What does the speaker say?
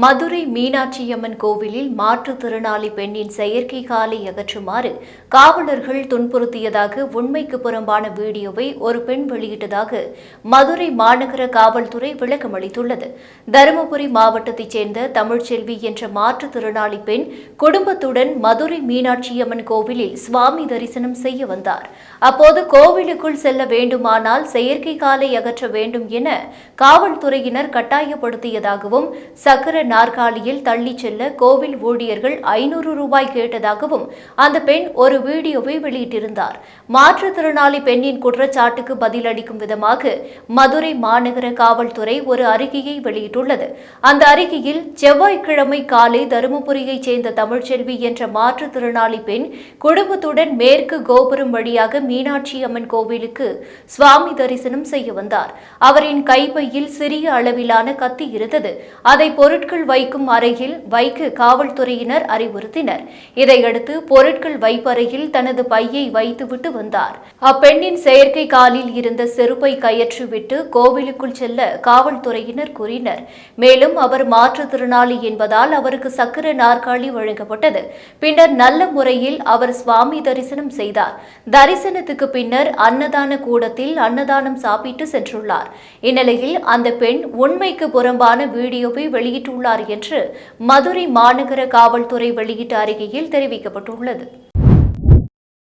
மதுரை மீனாட்சியம்மன் கோவிலில் மாற்றுத்திறனாளி பெண்ணின் செயற்கை காலை அகற்றுமாறு காவலர்கள் துன்புறுத்தியதாக உண்மைக்கு புறம்பான வீடியோவை ஒரு பெண் வெளியிட்டதாக மதுரை மாநகர காவல்துறை விளக்கம் அளித்துள்ளது. தருமபுரி மாவட்டத்தைச் சேர்ந்த தமிழ்ச்செல்வி என்ற மாற்றுத்திறனாளி பெண் குடும்பத்துடன் மதுரை மீனாட்சியம்மன் கோவிலில் சுவாமி தரிசனம் செய்ய வந்தார். அப்போது கோவிலுக்குள் செல்ல வேண்டுமானால் செயற்கை காலை அகற்ற வேண்டும் என காவல்துறையினர் கட்டாயப்படுத்தியதாகவும் சக்கர நாற்காலியில் தள்ளிச் செல்ல கோவில் ஊழியர்கள் ஐநூறு ரூபாய் கேட்டதாகவும் அந்த பெண் ஒரு வீடியோவை வெளியிட்டிருந்தார். மாற்றுத்திறனாளி பெண்ணின் குற்றச்சாட்டுக்கு பதிலளிக்கும் விதமாக மதுரை மாநகர காவல்துறை ஒரு அறிக்கையை வெளியிட்டுள்ளது. அந்த அறிக்கையில் செவ்வாய்க்கிழமை காலை தருமபுரியைச் சேர்ந்த தமிழ்ச்செல்வி என்ற மாற்றுத்திறனாளி பெண் குடும்பத்துடன் மேற்கு கோபுரம் வழியாக மீனாட்சி அம்மன் கோவிலுக்கு சுவாமி தரிசனம் செய்ய வந்தார். அவரின் கைப்பையில் சிறிய அளவிலான கத்தி இருந்தது. அதை பொருட்கள் வைக்கும் அறையில் வைக்க காவல்துறையினர் அறிவுறுத்தினர். இதையடுத்து பொருட்கள் வைப்பறையில் தனது பையை வைத்துவிட்டு வந்தார். அப்பெண்ணின் செயற்கை காலில் இருந்த செருப்பை கயற்றிவிட்டு கோவிலுக்குள் செல்ல காவல்துறையினர் கூறினர். மேலும் அவர் மாற்றுத்திறனாளி என்பதால் அவருக்கு சக்கர நாற்காலி வழங்கப்பட்டது. பின்னர் நல்ல முறையில் அவர் சுவாமி தரிசனம் செய்தார். தரிசனத்துக்கு பின்னர் அன்னதான கூடத்தில் அன்னதானம் சாப்பிட்டு சென்றுள்ளார். இந்நிலையில் அந்த பெண் உண்மைக்கு புறம்பான வீடியோவை வெளியிட்டுள்ளார். என்று மதுரை மாநகர காவல்துறை வெளியிட்ட அறிக்கையில் தெரிவிக்கப்பட்டுள்ளது.